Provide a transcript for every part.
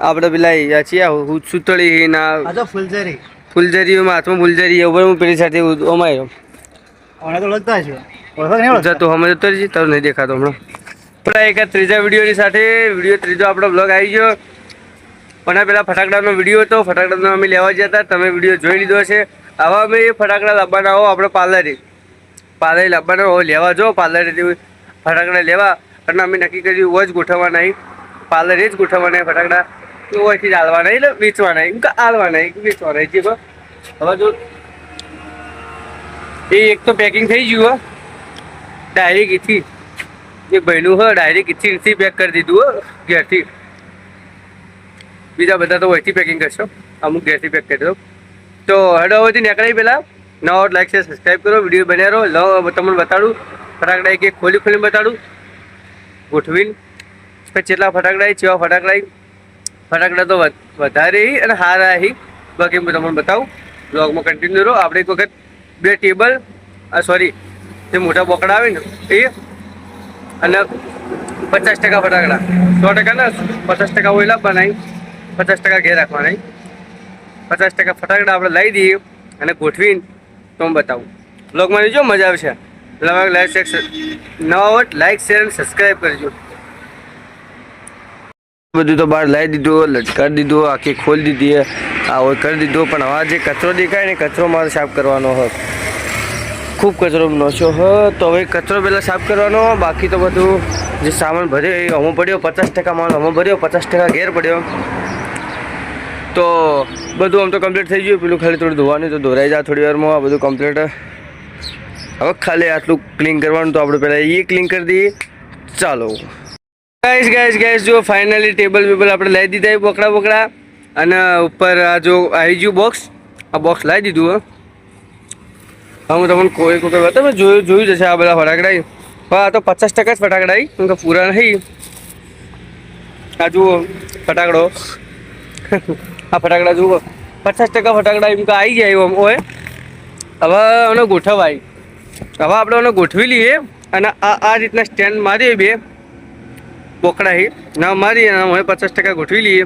આપણે પેલા છીએ હું સુતળી ના ફૂલઝરી. ફૂલઝરી હાથમાં ફૂલઝરી એવું હું પેલી સાથે અમાયો તો છે નહીં જતો અમે જતો રહી તારું નહીં દેખાતો હમણાં. પેલા એક ત્રીજા વિડીયોની સાથે વીડિયો ત્રીજો આપણો બ્લોગ આવી ગયો. પણ પેલા ફટાકડાનો વીડિયો હતો ફટાકડાનો અમે લેવા ગયા હતા તમે વીડિયો જોઈ લીધો છે આવા અમે ફટાકડા લાવવાના હો આપણે પાર્લરે. પાર્લરે લાવવાના હો લેવા જો પાર્લરે ફટાકડા લેવા. અને અમે નક્કી કર્યું જ ગોઠવવાના નહીં પાર્લરે જ ગોઠવવાના ફટાકડા. તો હોયથી જ હાલવાના એટલે વેચવાના એમ કે હાલવા નહીં વેચવા નહીં. જે હવે જો, એ એક તો પેકિંગ થઈ ગયું, હો. ડાયરેક્ટ એથી. એક ભાઈનું, હો ડાયરેક્ટ એથી એથી પેક કરી દીધું, હો, ઘેરથી. બીજા બધા તો ઓછી પેકિંગ કરશો અમુક ઘેરથી પેક કરી દો તો હેડો, હવેથી નીકળી પહેલાં. નવો લાઈક છે સબસ્ક્રાઈબ કરો. વીડિયો બન્યા રહો. તમને બતાડું. ફટાકડા એક એક ખોલી ખોલીને બતાડું. ગોઠવીને. પછી જેટલા ફટાકડા કેવા ફટાકડા. ફટાકડા તો વધ- વધારે અને હારા હી. બાકી હું તમને બતાવું બ્લોગમાં કન્ટિન્યુ રહો. આપણે એક વખત બે ટેબલ સોરી જે મોટા બોકડા આવે ને, એ અને પચાસ ટકા ફટાકડા. સો ટકા ના, પચાસ ટકા ઓયલા બનાવી પચાસ ટકા ઘેર રાખવાના પચાસ ટકા ફટાકડા આપણે લાવી દઈએ અને ગોઠવીને તો હું બતાવું. બ્લોગમાં જો મજા આવશે લાઈક, શેર, નવા લાઈક શેર અને સબસ્ક્રાઈબ કરજો. બધું તો બહાર લાવી દીધું, લટકાવી દીધું, આખી ખોલી દીધી આ હોય કરી દીધું, પણ હવે જે કચરો દેખાય ને, કચરો મારે સાફ કરવાનો હોત ખૂબ કચરો નોશો હ. તો હવે કચરો પહેલાં સાફ કરવાનો, બાકી તો બધું જે સામાન ભર્યો એ હમો પડ્યો, પચાસ ટકા માલ હમો ભર્યો, પચાસ ટકા ઘેર પડ્યો. તો બધું આમ તો કમ્પ્લીટ થઈ ગયું. પેલું ખાલી થોડું ધોવાનું તો ધોરાઈ જાય થોડી વારમાં. આ બધું કમ્પ્લીટ હવે ખાલી આટલું ક્લીન કરવાનું તો આપણે પહેલાં એ ક્લીન કરી દઈએ. ચાલો. ગાઈસ ગાઈસ ગાઈસ જો ફાઇનલી ટેબલ બેબલ આપણે લઈ દીધા એ બોકડા બોકડા. અને ઉપર આ જો આવી ગયું બોક્સ આ બોક્સ લાવી દીધું, હો. હા તમને કોઈ કોઈ બતા જોયું જોયું જશે આ બધા ફટાકડા હા, આ તો પચાસ ટકા જ ફટાકડા કેમ કે પૂરા નહીં આ જુઓ, ફટાકડો. આ ફટાકડા જુઓ. પચાસ ટકા ફટાકડા એમ કે આવી જાય એમ હોય હવે આનો ગોઠવાય. હવે આપણે એને ગોઠવી લઈએ અને આ આ રીતના સ્ટેન્ડ મારીએ બે. બોકડા હી ના મારી અને અમે પચાસ ટકા ગોઠવી લઈએ.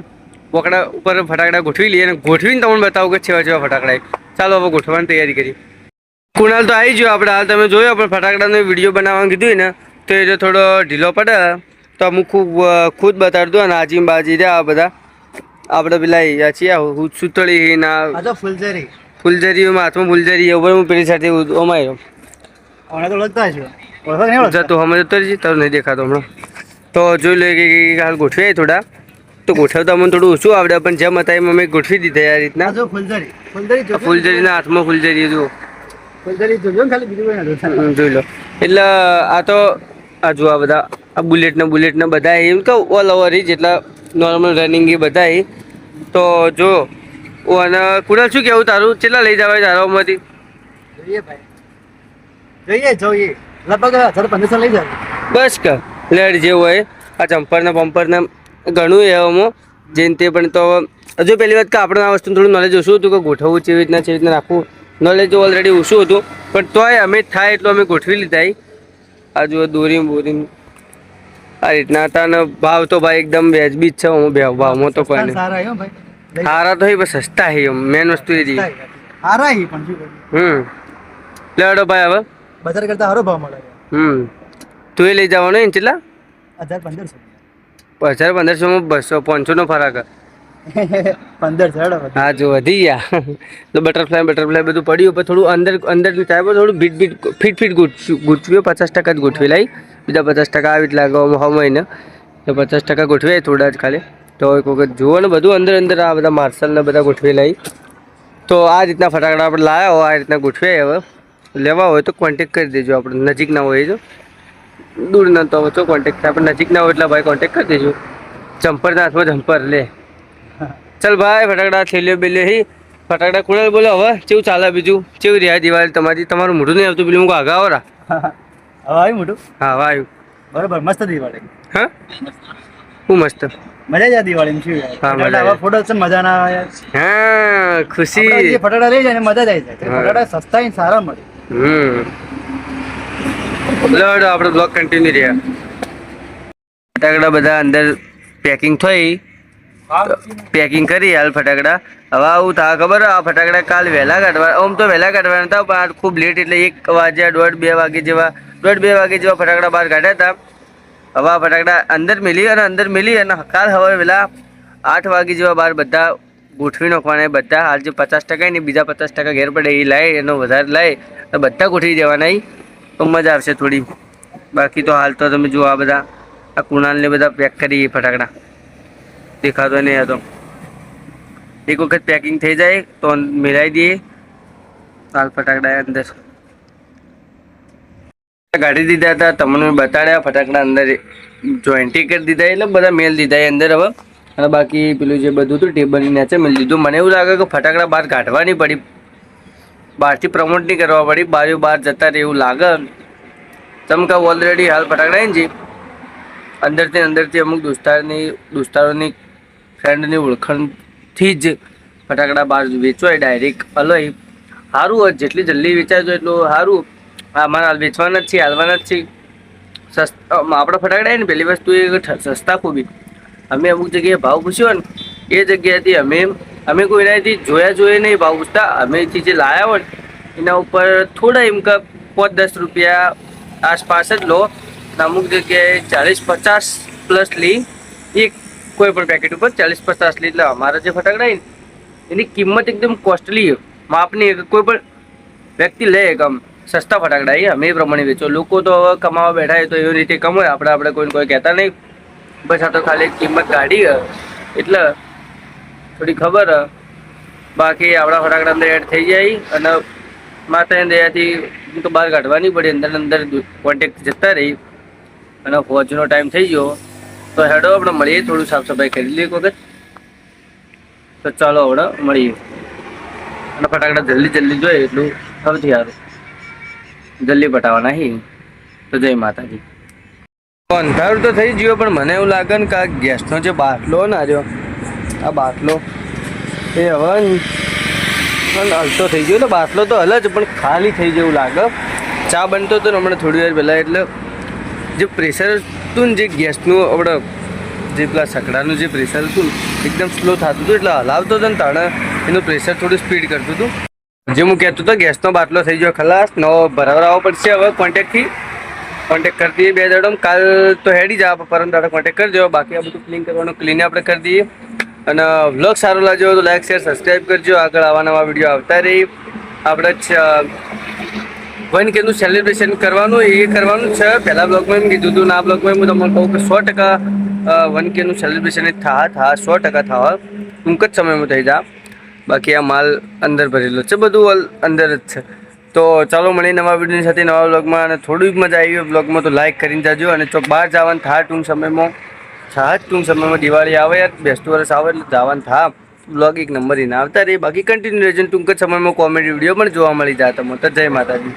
બોકડા ઉપર ફટાકડા ગોઠવી લઈએ અને ગોઠવીને તમને બતાવું કે છેવા છેવા ફટાકડા ચાલો હવે ગોઠવવાની તૈયારી કરી કુણાલ તો આવી ગયો આપણે હાલ. તમે જોયો આપણે ફટાકડાનો વીડિયો બનાવવાનું કીધું ને તો એ જો થોડો ઢીલો પડે. તો હું ખૂબ ખુદ બતાડી અને આજી બાજી રહ્યા આ બધા. આપણે પેલા છીએ આ સુતળી ના ફૂલઝરી. ફૂલઝરી હાથમાં ફૂલઝરી એવું હું પેલી સાથે અમાયો જતો હમણાં જતો રહી તારું નહીં દેખાતો હમણાં. તો જોઈ લે કે હાલ ગોઠવીએ થોડા. તો ગોઠવતા મને થોડું ઓછું આવડે પણ જેમ હતા એમ અમે ગોઠવી દીધા આ રીતના ફૂલઝરી. ફૂલઝરી ફૂલઝરીના હાથમાં ફૂલઝરી જુઓ જોઈ લો. એટલે આ તો આ જો આ બધા આ બુલેટના બુલેટના બધા એમ કે ઓલ ઓવર જેટલા નોર્મલ રનિંગ એ બધા. તો જો અને કુડલ શું કેવું તારું? કેટલા લઈ જવાય તારામાંથી જોઈએ ભાઈ. જોઈએ જોઈએ. લગભગ હજાર પંદરસો લઈ જાય બસ કે લેડ જેવું હોય. આ ચંપરના પંપરના ઘણું એવામાં જેને તે પણ તો હજુ પહેલી વાત કે આપણે આ વસ્તુનું થોડું નોલેજ ઓછું હતું કે ગોઠવવું કેવી રીતના કેવી રીતના રાખવું. નોલેજ ઓલરેડી ઓછું હતું. પણ તોય અમે થાય એટલું અમે ગોઠવી લીધા. આ જુઓ દોરી બોરી આ રીતના હતા અને ભાવ તો ભાઈ એકદમ વ્યાજબી જ છે હું ભાવમાં તો કોઈ નહીં સારા તો બસ સસ્તા હે મેન વસ્તુ એ સારા પણ? હમ. લેડો ભાઈ હવે. બજાર કરતા સારો ભાવ મળે હમ. તું એ લઈ જવાનો ને કેટલા હજાર પંદરસો. હજાર પંદરસોમાં બસો પાંચસોનો ફરક. હે. જો વધી ગયા. તો બટરફ્લાય બટરફ્લાય બધું પડ્યું પણ થોડું અંદર અંદર પણ થોડું બીટ બીટ ફીટ ફીટ ગૂંચવ્યું પચાસ ટકા જ ગોઠવી લાવી બીજા પચાસ ટકા આવી જ લાગવામાં હો મહિને. તો પચાસ ટકા ગોઠવે થોડા જ ખાલી. તો એક વખત જુઓ ને બધું અંદર અંદર આ બધા માર્શલને બધા ગોઠવી લાવી તો આ રીતના ફટાકડા આપણે લાવ્યા હોય આ રીતના ગોઠવે હવે. લેવા હોય તો કોન્ટેક કરી દેજો આપણે નજીકના હોય તો દૂર ના તો હોય તો કોન્ટેક થાય આપણે નજીકના હોય એટલે ભાઈ કોન્ટેક કરી દેજો. જમ્પરના હાથમાં જમ્પર લે. ચાલ ભાઈ ફટાકડા થેલીઓ બેલીઓ હી. ફટાકડા કુણાલ બોલો હવે કેવું ચાલે બીજું? કેવું રહ્યા દિવાળી? તમારી તમારું મોઢું નહીં આવતું પેલું હું આગા આવરા હવે આવ્યું મોઢું? હા હવે આવ્યું. બરોબર મસ્ત દિવાળી. હા? હું મસ્ત. મજા જ આ દિવાળી શું હા, મજા ફટાકડા આવે. આવા ફોટો છે મજા ના આવે હા ખુશી. ફટાકડા લઈ જાય મજા જ આવી જાય. ફટાડા ફટાકડા સસ્તા સારા મળે. હમ. લડ, આપણો બ્લોક કન્ટિન્યુ રહ્યા. ફટાકડા બધા અંદર પેકિંગ થઈ. પેકિંગ કરી હાલ ફટાકડા. હવે આવું થા ખબર, આ ફટાકડા કાલ વહેલા કાઢવા આમ તો વહેલા કાઢવાના હતા, પણ ખૂબ લેટ એટલે એક વાગ્યા, દોઢ બે વાગે જેવા દોઢ બે વાગે જેવા ફટાકડા બહાર કાઢ્યા હતા. હવે આ ફટાકડા અંદર મિલી અને અંદર મિલી અને કાલ હવે વહેલા આઠ વાગે જેવા બહાર બધા ગોઠવી નાખવાના બધા. હાલ જે પચાસ ટકા ને, બીજા પચાસ ટકા ઘેર પડે એ લાય, એનો વધારે લાય બધા ગોઠવી દેવાના. તો મજા આવશે થોડી. બાકી તો હાલ તો તમે જુઓ આ બધા, આ કુણાલને બધા પેક કરી ફટાકડા. દેખાતો નહીં હતો એક વખત પેકિંગ થઈ જાય તો મિલાવી દઈએ. હાલ ફટાકડા અંદર. કાઢી દીધા હતા, તમને બતાડ્યા, ફટાકડા અંદર જોઈન્ટી કરી દીધા, એટલે બધા મેલ દીધા અંદર હવે. અને બાકી પેલું જે બધું હતું ટેબલની નીચે મેલ દીધું. મને એવું લાગે કે ફટાકડા બહાર કાઢવાની પડી. બહારથી પ્રમોટ નહીં કરવા પડી બાજુ બહાર જતા રહે એવું લાગે. ચમકા ઓલરેડી હાલ ફટાકડા જી. અંદરથી અંદરથી અમુક દોસ્તારની, દોસ્તારોની ફ્રેન્ડની ઓળખણથી જ ફટાકડા બહાર વેચવાય ડાયરેક્ટ અલોય. સારું હોય જેટલી જલ્દી વેચાય એટલું સારું અમારે હાલ વેચવાના જ છે, હાલવાના જ છે. સસ્તા આપણા ફટાકડા ને પહેલી વસ્તુ એ સસ્તા ખૂબી અમે અમુક જગ્યાએ ભાવ પૂછ્યો ને, એ જગ્યાએથી અમે અમે કોઈ એનાથી જોયા જોઈએ નહીં, ભાવ પૂછતા. અમેથી જે લાયા હોય, એના ઉપર થોડા એમ કે પાંચ દસ રૂપિયા આસપાસ જ લો. અમુક જગ્યાએ ચાલીસ પચાસ પ્લસ લી. એક કોઈ પણ પેકેટ ઉપર ચાલીસ પચાસ લી. એટલે અમારા જે ફટાકડા એની કિંમત એકદમ કોસ્ટલી માપની કોઈ પણ વ્યક્તિ લે એકમ સસ્તા ફટાકડા એ, અમે એ પ્રમાણે વેચો. લોકો તો હવે કમાવા બેઠા તો એવી રીતે કમાય. આપણે આપણે કોઈને કોઈ કહેતા નહીં. બસ તો ખાલી કિંમત કાઢી એટલે થોડી ખબર. બાકી આપણા ફટાકડા અંદર એડ થઈ જાય અને માતાની દયાથી હું તો બહાર કાઢવાની પડી, અંદર અંદર કોન્ટેક્ટ જતા રહી. અને ફોજનો ટાઈમ થઈ ગયો. તો હેડો આપણે મળીએ, થોડું સાફ સફાઈ કરી લઈએ એક વખત. તો ચાલો આપણે મળીએ. અને ફટાકડા જલ્દી જલ્દી જોઈએ એટલું સૌથી સારું. જલ્દી પટાવવાના હી. તો જય માતાજી. અંધારું તો થઈ ગયું, પણ મને એવું લાગે ને કે ગેસનો જે બાટલો ને આર્યો આ બાટલો. એ હવે હલતો થઈ ગયો. એટલે બાટલો તો હલ જ, પણ ખાલી થઈ જેવું લાગે. ચા બનતો હતો ને હમણાં થોડી વાર પહેલાં, એટલે જે પ્રેશર હતું ને જે ગેસનું આપણે જે પેલા સકડાનું જે પ્રેશર હતું એકદમ સ્લો થતું હતું, એટલે હલાવતો હતો ને તાણે, એનું પ્રેશર થોડું સ્પીડ કરતું હતું. જે હું કહેતો હતો, ગેસનો બાટલો થઈ ગયો ખલાસ નવો ભરાવરાવો પડશે હવે કોન્ટેક્ટથી કોન્ટેક્ટ કરી દઈએ બે દાડો, કાલ તો હેડી જા પરમ દાડો કોન્ટેક્ટ કરજો. બાકી આ બધું ક્લીન કરવાનું ક્લીન આપણે કરી દઈએ. અને વ્લોગ સારો લાગ્યો તો લાઈક શેર સબસ્ક્રાઈબ કરજો. આગળ આવા નવા વીડિયો આવતા રહી. આપણે વન કેનું સેલિબ્રેશન કરવાનું, એ કરવાનું છે. પહેલા બ્લોગમાં એમ કીધું હતું ના બ્લોગમાં હું તમને કહું કે સો ટકા વન કેનું સેલિબ્રેશન થા થા, સો ટકા થવા. ટૂંક જ સમયમાં થઈ જા. બાકી આ માલ અંદર ભરેલો છે. બધું ઓલ અંદર જ છે. તો ચાલો મળીએ નવા વિડીયોની સાથે નવા બ્લોગમાં અને થોડી મજા આવી બ્લોગમાં તો લાઈક કરીને જાજો. અને ચોક બહાર જવાનું થા ટૂંક સમયમાં. થા ટૂંક સમયમાં દિવાળી આવે યાર બેસતું વર્ષ આવે એટલે જવાનું થા. બ્લોગ એક નંબર એને આવતા રહી. બાકી કન્ટિન્યુ રહેજો ટૂંક જ સમયમાં કોમેડી વીડિયો પણ જોવા મળી જાય તમને. તો જય માતાજી.